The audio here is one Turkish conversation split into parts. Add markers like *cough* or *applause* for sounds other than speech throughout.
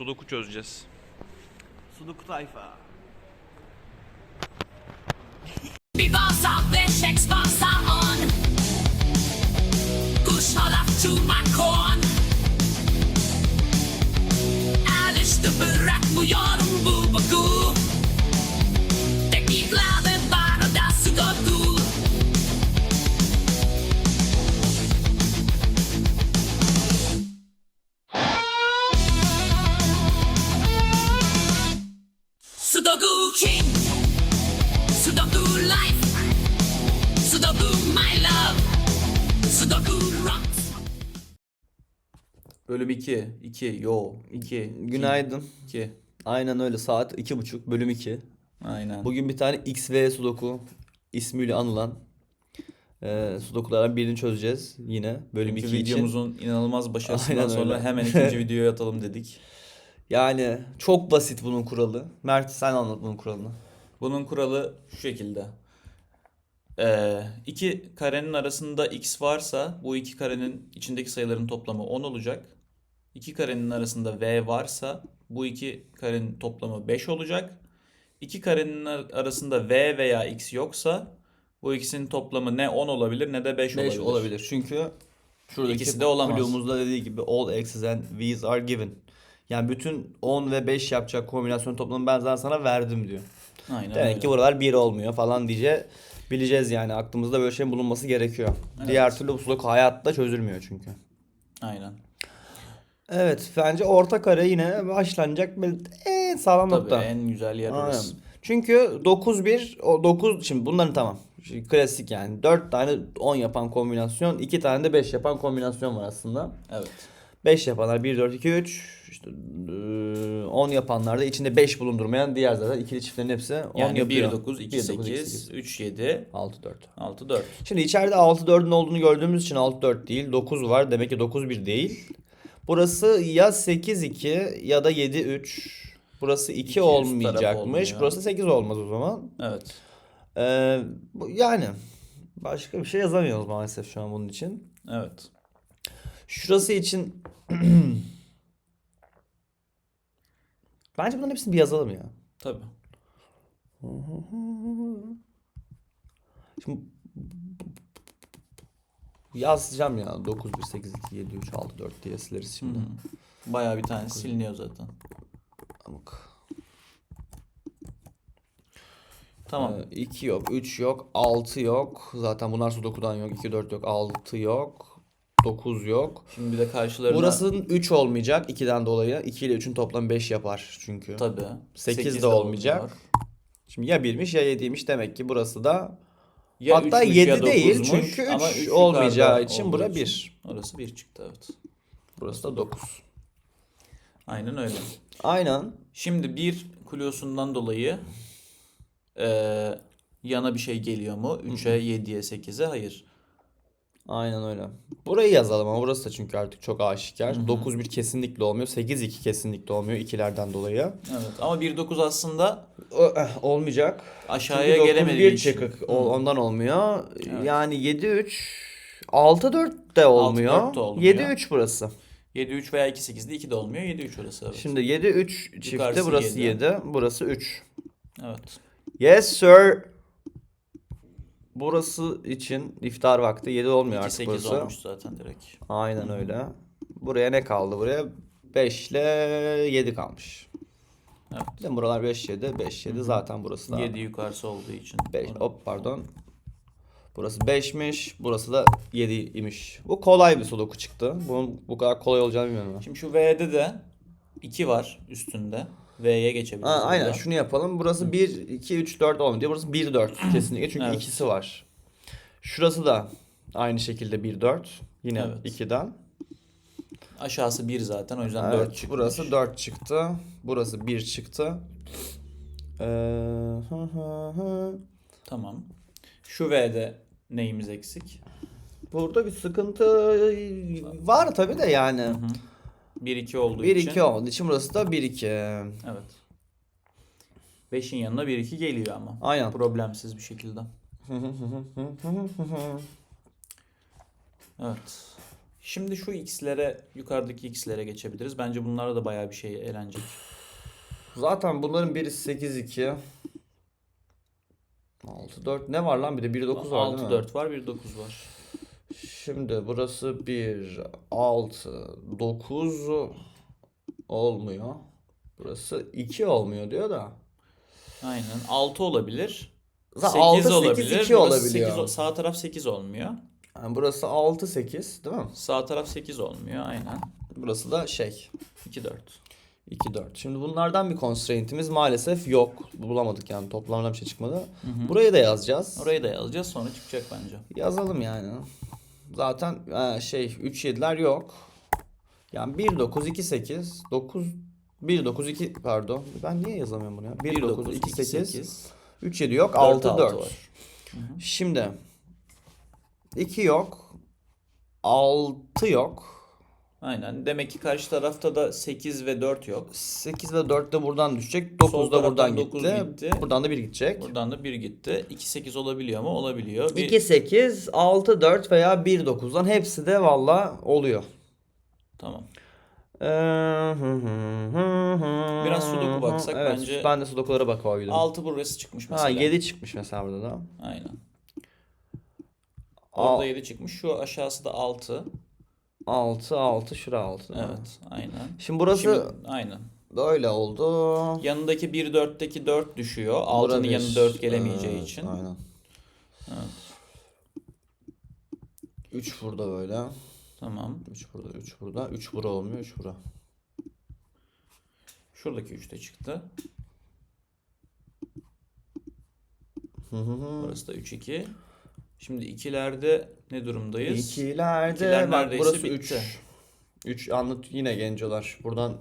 Sudoku çözeceğiz. Sudoku tayfa. On to bereit mu yorum bu Sudoku king Sudoku life Sudoku my love Sudoku rocks Bölüm 2. 2. Yo. 2. Günaydın. 2. Aynen öyle saat iki buçuk bölüm 2. Aynen. Bugün bir tane XV Sudoku ismiyle anılan e, Sudokulardan birini çözeceğiz yine bölüm Bugünkü 2 için. videomuzun inanılmaz başarısından Aynen sonra hemen ikinci *laughs* videoya atalım dedik. Yani çok basit bunun kuralı. Mert sen anlat bunun kuralını. Bunun kuralı şu şekilde. Ee, iki karenin arasında x varsa bu iki karenin içindeki sayıların toplamı 10 olacak. İki karenin arasında v varsa bu iki karenin toplamı 5 olacak. İki karenin ar- arasında v veya x yoksa bu ikisinin toplamı ne 10 olabilir ne de 5 5 olabilir. olabilir. Çünkü şuradaki İkisi de olamaz. bloğumuzda dediği gibi all x's and v's are given. Yani bütün 10 ve 5 yapacak kombinasyon toplamını ben zaten sana verdim diyor. Aynen Demek öyle. ki buralar 1 olmuyor falan diye bileceğiz yani. Aklımızda böyle şeyin bulunması gerekiyor. Diğer türlü bu sudoku hayatta çözülmüyor çünkü. Aynen. Evet bence orta kare yine başlanacak en sağlam Tabii nokta. en güzel yer orası. Çünkü 9-1 o 9 şimdi bunların tamam. Şimdi klasik yani 4 tane 10 yapan kombinasyon 2 tane de 5 yapan kombinasyon var aslında. Evet. 5 yapanlar 1 4 2 3 işte eee, 10 yapanlar da içinde 5 bulundurmayan diğer zaten ikili çiftlerin hepsi 10 Yani 1 yapıyor. 9 2 1, 9, 2, 8 8. 3 7 6 4. 6 4. Şimdi içeride 6-4'ün olduğunu gördüğümüz için 6-4 değil 9 var. Demek ki 9-1 değil. Burası ya 8-2 ya da 7-3. Burası 2 İki üst taraf olmayacakmış. olmuyor. Burası 8 olmaz o zaman. Evet. Ee, yani başka bir şey yazamıyoruz maalesef şu an bunun için. Evet. Şurası için *clears throat* Bence bunların hepsini bir yazalım ya. Tabii. Şimdi yazacağım ya 9 1 8 2 7 3 6 4 diye sileriz şimdi. Bayağı bir tane siliniyor zaten. Amık. Tamam. 2 yok, 3 yok, 6 yok. Zaten bunlar sudoku'dan yok. 2 4 yok, 6 yok. 9 yok. Şimdi bir de karşılarına Burasının 3 olmayacak 2'den dolayı. 2 ile 3'ün toplamı 5 yapar çünkü. tabii. Sekiz Sekiz de olmayacak. Şimdi ya 1'miş ya 7'ymiş demek ki burası da Ya hatta üçmüş 7 ya değil çünkü ama 3 üç olmayacağı için bura için 1. Orası 1 çıktı evet. Burası da 9. Aynen öyle. Aynen. Şimdi bir kulosundan dolayı eee, yana bir şey geliyor mu? 3'e, 7'ye, 8'e hayır. Aynen öyle. Burayı yazalım ama burası da çünkü artık çok aşikar. 9-1 kesinlikle olmuyor. 8-2 kesinlikle olmuyor ikilerden dolayı. Evet ama 1 9 aslında O- eh, olmayacak. aşağıya Çünkü gelemediği 9-1 için. çıkık. O- Ondan olmuyor. Evet. Yani 7-3 6-4 de olmuyor. 6-4 de olmuyor. 7-3 burası. 7 3 veya 2 8'de 2 de olmuyor. 7 3 orası evet. Şimdi 7-3 çifte Yukarısı burası yedi. 7. Burası 3. Evet. Yes sir. Burası için iftar vakti 7 olmuyor 2 artık 8 burası. olmuş zaten direkt. Aynen öyle. Buraya ne kaldı buraya? 5 ile 7 kalmış. Evet. Değil mi? Buralar 5 7 5 7 zaten burası da. 7 yukarısı olduğu için. 5 Orada. hop pardon. Burası 5'miş. Burası da 7 imiş. Bu kolay bir sudoku çıktı. Bunun bu kadar kolay olacağını bilmiyorum ben. Şimdi şu V'de de 2 var üstünde. V'ye geçebiliriz. Ha, aynen burada. şunu yapalım. Burası 1 2 3 4 olmuyor. Burası 1 4 *clears throat* kesinlikle çünkü Evet. ikisi var. Şurası da aynı şekilde 1 4. Yine Evet. 2'den. Aşağısı 1 zaten o yüzden Evet, 4 çıkmış. burası 4 çıktı. Burası 1 çıktı. Ee, hı hı hı. Tamam. Şu V'de neyimiz eksik? Burada bir sıkıntı var tabi de yani. 1 2 olduğu 1 için. 2 oldu. için burası da 1 2. Evet. 5'in yanına 1 2 geliyor ama. Aynen. Problemsiz bir şekilde. Evet. Şimdi şu x'lere, yukarıdaki x'lere geçebiliriz. Bence bunlara da bayağı bir şey eğlenecek. Zaten bunların biri 8 2 6 4 ne var lan bir de 1 9 var değil 6, mi? 4 var, bir 9 var. Şimdi burası 1 6 9 olmuyor. Burası 2 olmuyor diyor da. Aynen. 6 olabilir. Zaten 8 6 olabilir. 8 2 Burası olabiliyor. 8 o- sağ taraf 8 olmuyor. Yani burası 6 8 değil mi? Sağ taraf 8 olmuyor. Aynen. Burası da şey 2, 4. 2 4. Şimdi bunlardan bir constraint'imiz maalesef yok. Bulamadık yani toplamdan bir şey çıkmadı. Burayı da yazacağız. Orayı da yazacağız sonra çıkacak bence. Yazalım yani. Zaten e, şey 3 7'ler yok. Yani 1 9 2 8 9 1 9 2 pardon. Ben niye yazamıyorum bunu ya? 1 9 2 8 3 7 yok. 6 4. var. Şimdi 2 yok. 6 yok. Aynen. Demek ki karşı tarafta da 8 ve 4 yok. 8 ve 4 de buradan düşecek. 9 da buradan gitti. gitti. Buradan da 1 gidecek. Buradan da 1 gitti. 2, 8 olabiliyor mu? Olabiliyor. Bir- 2 8, 6 4 veya 1 9'dan hepsi de valla oluyor. Tamam. Biraz Biraz sudoku baksak evet, bence- Ben de sudokulara bakıyordum. 6 burası çıkmış Ha mesela. 7 çıkmış mesela burada da. Aynen. Al- Orada 7 çıkmış. Şu aşağısı da 6. 6 6 şura 6. Evet. Aynen. Şimdi burası Şimdi, aynen. böyle oldu. Yanındaki 1 4'teki 4 düşüyor. Bura 6'nın bir- yanı 4 gelemeyeceği Evet, için. Aynen. Evet. 3 burada böyle. Tamam. 3 burada, 3 burada. 3 bura olmuyor, 3 bura. Şuradaki 3 de çıktı. Hı hı hı. Burası da 3 2. Şimdi ikilerde ne durumdayız? İkilerde İkiler bak burası bitti. 3. 3 anlat yine gencolar. Buradan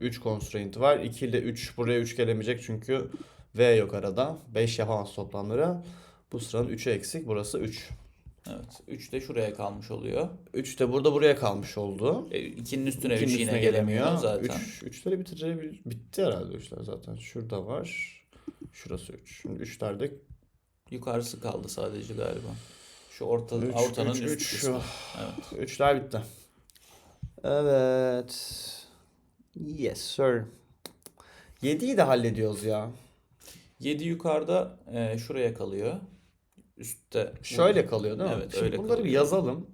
3 constraint var. 2 ile 3 buraya 3 gelemeyecek çünkü V yok arada. 5 yapamaz toplamları. Bu sıranın 3'ü eksik. Burası 3. Evet. 3 de şuraya kalmış oluyor. 3 de burada buraya kalmış oldu. E, 2'nin üstüne 3 İkinin yine üstüne gelemiyor zaten. 3 üçleri bitirebil bitti herhalde üçler zaten. Şurada var. Şurası 3. Şimdi 3'lerde Yukarısı kaldı sadece galiba. Şu orta, Üç, ortanın üç, üst üç. kısmı. Evet. 3'ler bitti. Evet. Yes sir. 7'yi de hallediyoruz ya. 7 yukarıda e, şuraya kalıyor. Üstte. Şöyle kalıyor değil mi? Evet, Şimdi öyle bunları bir kalıyor. yazalım.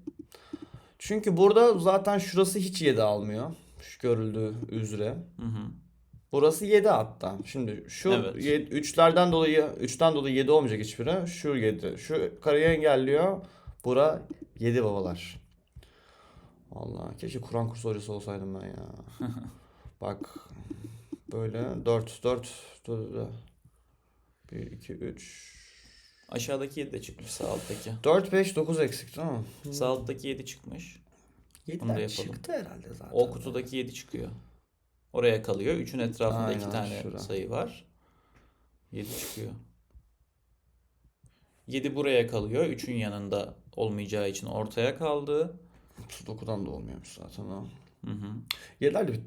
Çünkü burada zaten şurası hiç 7 almıyor. Şu görüldüğü üzere. Hı hı. Burası 7 hatta. Şimdi şu Evet. 3'lerden dolayı 3'ten dolayı 7 olmayacak hiçbiri. Şu 7. Şu kareyi engelliyor. Bura 7 babalar. Allah keşke Kur'an kursu hocası olsaydım ben ya. *laughs* Bak böyle 4 4 4 1 2 3 Aşağıdaki 7 de çıkmış sağ alttaki. 4 5 9 eksik değil mi? Sağ alttaki 7 çıkmış. Bunu da 7'ler yapalım. çıktı herhalde zaten. O kutudaki 7 çıkıyor. Oraya kalıyor. 3'ün etrafında 2 Aynen, tane şura. sayı var. 7 çıkıyor. 7 buraya kalıyor. 3'ün yanında olmayacağı için ortaya kaldı. 9'dan da olmuyormuş zaten o. Hı hı. 7'ler de bit-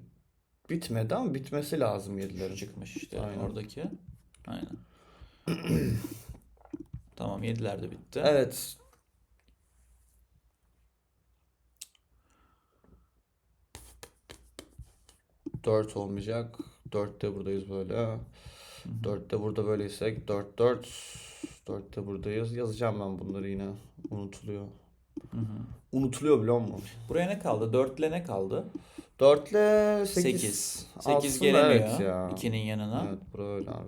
bitmedi ama bitmesi lazım 7'lerin. Çıkmış işte Aynen. oradaki. Aynen. *clears throat* tamam 7'ler de bitti. Evet. Dört olmayacak. Dörtte buradayız böyle. Dörtte burada böyleysek dört dört. Dörtte buradayız. Yazacağım ben bunları yine. Unutuluyor. Hı hı. Unutuluyor biliyor musun? Buraya ne kaldı? 4 ile ne kaldı? Dörtle 8. sekiz. 8 Aslında gelemiyor evet ya. 2'nin yanına. Evet bura öyle abi.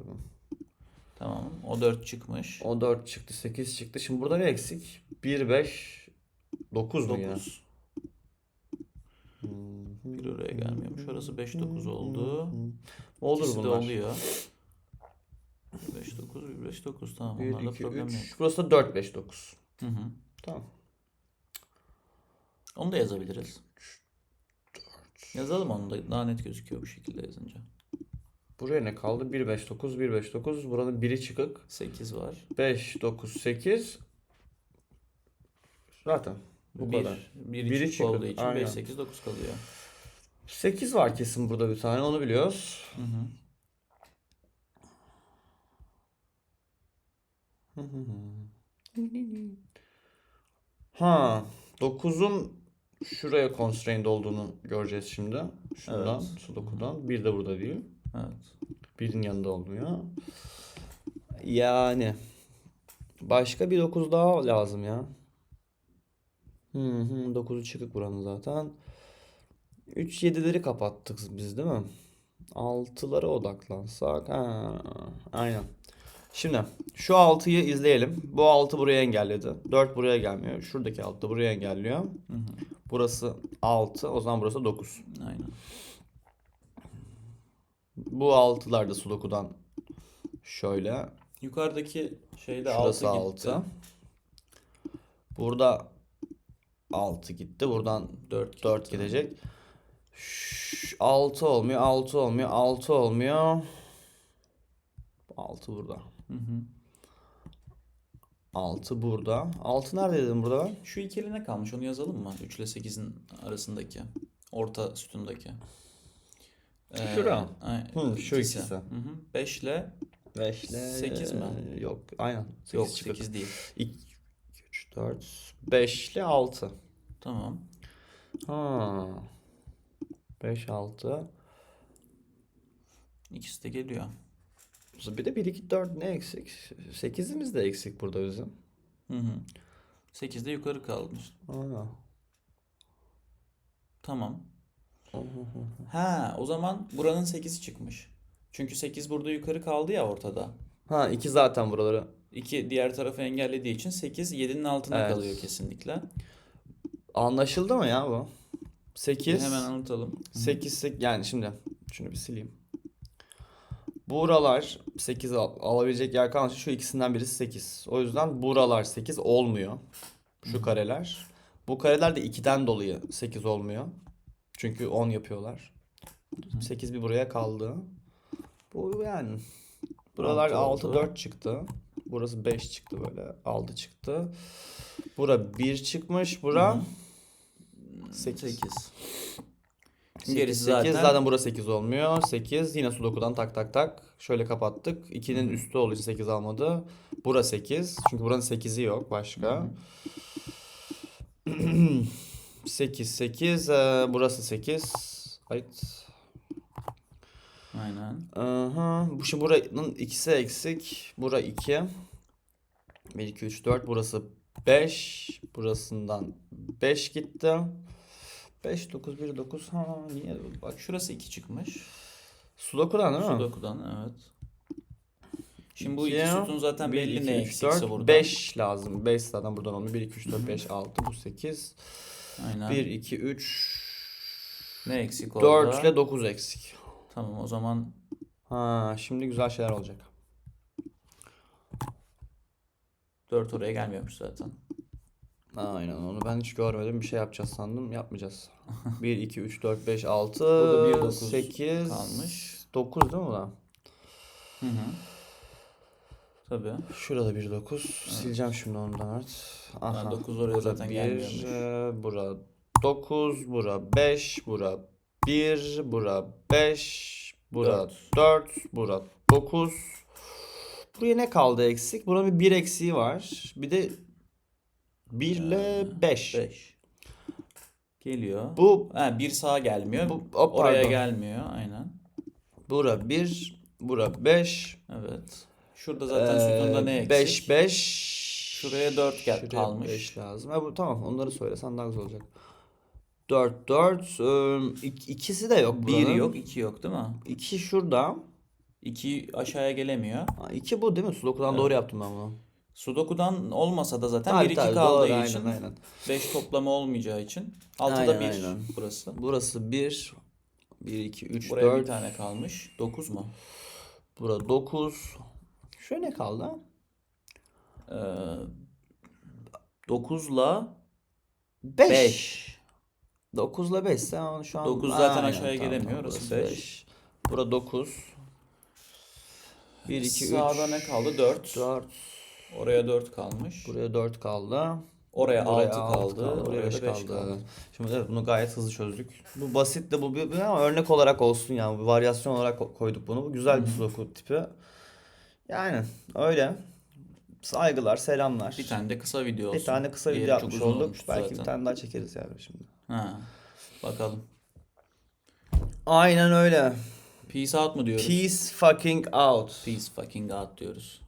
Tamam. O 4 çıkmış. O 4 çıktı 8 çıktı. Şimdi burada ne eksik? 1 5 9 mu? 9. Bir oraya gelmiyormuş. Orası 5 9 oldu. Olur İkisi de bunlar. oluyor. 5 9 1 5 9 tamam. 1 Onlarda 2 problem 3. yok. Burası da 4 5 9. Hı hı. Tamam. Onu da yazabiliriz. Yazalım onu da daha net gözüküyor bu şekilde yazınca. Buraya ne kaldı? 1 5 9 1 5 9. Buranın biri çıkık. 8 var. 5 9 8. Zaten bu bir, kadar. çıkık çıkık, olduğu için aynen. 5 8 9 kalıyor. 8 var kesin burada bir tane onu biliyoruz. Hı hı. Ha 9'un şuraya constrained olduğunu göreceğiz şimdi. Şuradan, Evet. Sudoku'dan. Bir de burada değil. Evet. Birin yanında olmuyor. Yani başka bir 9 daha lazım ya. Hı hı 9'u çıkık buranın zaten. 3 7'leri kapattık biz değil mi? 6'lara odaklansak. Ha, aynen. Şimdi şu 6'yı izleyelim. Bu 6 buraya engelledi. 4 buraya gelmiyor. Şuradaki 6 da buraya engelliyor. Burası 6. O zaman burası 9. Aynen. Bu 6'lar da Sudoku'dan şöyle. Yukarıdaki şeyde Şurası 6 gitti. 6. Burada 6 gitti. Buradan 4 4 gidecek. 6 olmuyor. 6 olmuyor. 6 olmuyor. 6 burada. Hı hı. 6 burada. 6 nerede dedim burada ben? Şu ikili ne kalmış onu yazalım mı? 3 ile 8'in arasındaki. Orta sütundaki. Ee, Şura. ay- Hı, şu ikisi. Hı hı. 5 ile 5 ile Sekiz mi? Yok. Aynen. 8 yok çıkık. 8 değil. 2 3 4 5 ile 6. Tamam. Ha. 5 6. İkisi de geliyor. Bir de 1 2 4 ne eksik? 8'imiz de eksik burada bizim. Hı hı. 8 de yukarı kalmış. Aa. Tamam. Ha, o zaman buranın 8'i çıkmış. Çünkü 8 burada yukarı kaldı ya ortada. Ha 2 zaten buraları. 2 diğer tarafı engellediği için 8 7'nin altına Evet. kalıyor kesinlikle. Anlaşıldı mı ya bu? 8 Hemen anlatalım. 8 8 yani şimdi şunu bir sileyim. Buralar 8 al- alabilecek yer kalmış. Şu ikisinden birisi 8. O yüzden buralar 8 olmuyor. Şu kareler. Bu kareler de 2'den dolayı 8 olmuyor. Çünkü 10 yapıyorlar. 8 bir buraya kaldı. Bu yani. Buralar Altı 6 oldu. 4 çıktı. Burası 5 çıktı böyle. 6 çıktı. Bura 1 çıkmış. Bura 8. 8. Gerisi Gerisi 8. zaten- Zaten burada 8 olmuyor. 8 yine sudoku'dan tak tak tak. Şöyle kapattık. 2'nin üstü olduğu için 8 almadı. Bura 8. Çünkü buranın 8'i yok başka. 8 8 *clears throat* Ee, burası 8. Ayıt. Aynen. Aha. Bu şimdi buranın ikisi eksik. Bura 2. 1 2 3 4 burası 5. Burasından 5 gitti. 5 9 1 9 ha niye bak Şurası 2 çıkmış. Sudoku'dan değil mi? Sudoku'dan evet. Şimdi bu iki sütun zaten belli iki, ne üç, eksikse dört, burada. 5 lazım. 5 zaten buradan olmuyor. 1, 2, 3, 4, 5, 6. Bu 8. Aynen. 1, 2, 3, Ne eksik orada? 4 ile 9 eksik. Tamam o zaman Ha, şimdi güzel şeyler olacak. 4 oraya gelmiyormuş zaten. Aynen onu ben hiç görmedim. Bir şey yapacağız sandım. Yapmayacağız. 1, 2, 3, 4, 5, 6, Burada bir, dokuz 8, kalmış. 9 değil mi da? Hı hı. Tabii. Şurada 1, 9. Sileceğim şimdi ondan artık. Aha. dokuz oraya Bura zaten bir, gelmiyormuş. e, Bura 9, bura 5, bura 1, bura 5, bura Dört. 4, bura 9. Buraya ne kaldı eksik? Buranın bir 1 eksiği var. Bir de 1 ile 5. 5. Geliyor. Bu Ha, bir sağa gelmiyor. Bu- o, oraya pardon. gelmiyor aynen. bura 1, bura 5. Evet. Şurada zaten sütunda ne eksik? 5 5. Şuraya dört gel- kalmış. 5 lazım. Ha, bu tamam onları söylesen daha güzel olacak. 4 4 ıı, ik- ikisi de yok Bir buranın. yok, iki yok değil mi? 2 şurada. İki aşağıya gelemiyor. Ha, 2 bu değil mi? Sudoku'dan Evet. doğru yaptım ben bunu. Sudoku'dan olmasa da zaten Tabii, 1 2 tabii, kaldığı doğru, için Aynen aynen. 5 toplama olmayacağı için 6'da Aynen, 1 aynen. burası. Burası 1 1 2 3 Buraya 4 bir tane kalmış. 9 mu? Burada 9. Şöyle ne kaldı? Ee, 9'la 5. 5. 9 ile 5 sen şu an Dokuz zaten Aynen, aşağıya gelemiyor, orası burası beş. beş. Burada 9. 1 2 3 Sağda ne kaldı? 4. 4 Oraya 4 kalmış. Buraya 4 kaldı. Oraya 6 Buraya kaldı. altı kaldı. Buraya Oraya 5 da 5 kaldı. kaldı. Şimdi evet bunu gayet hızlı çözdük. Bu basit de bu bir, ama örnek olarak olsun yani. Bir varyasyon olarak ko- koyduk bunu. Bu güzel bir sudoku tipi. Yani öyle. Saygılar, selamlar. Bir tane de kısa video olsun. Bir tane kısa video Diğeri çok yapmış uzun olduk. olmuştu Belki bir zaten. tane daha çekeriz yani şimdi. Ha. Bakalım. Aynen öyle. Peace out mu diyoruz? Peace fucking out. Peace fucking out diyoruz.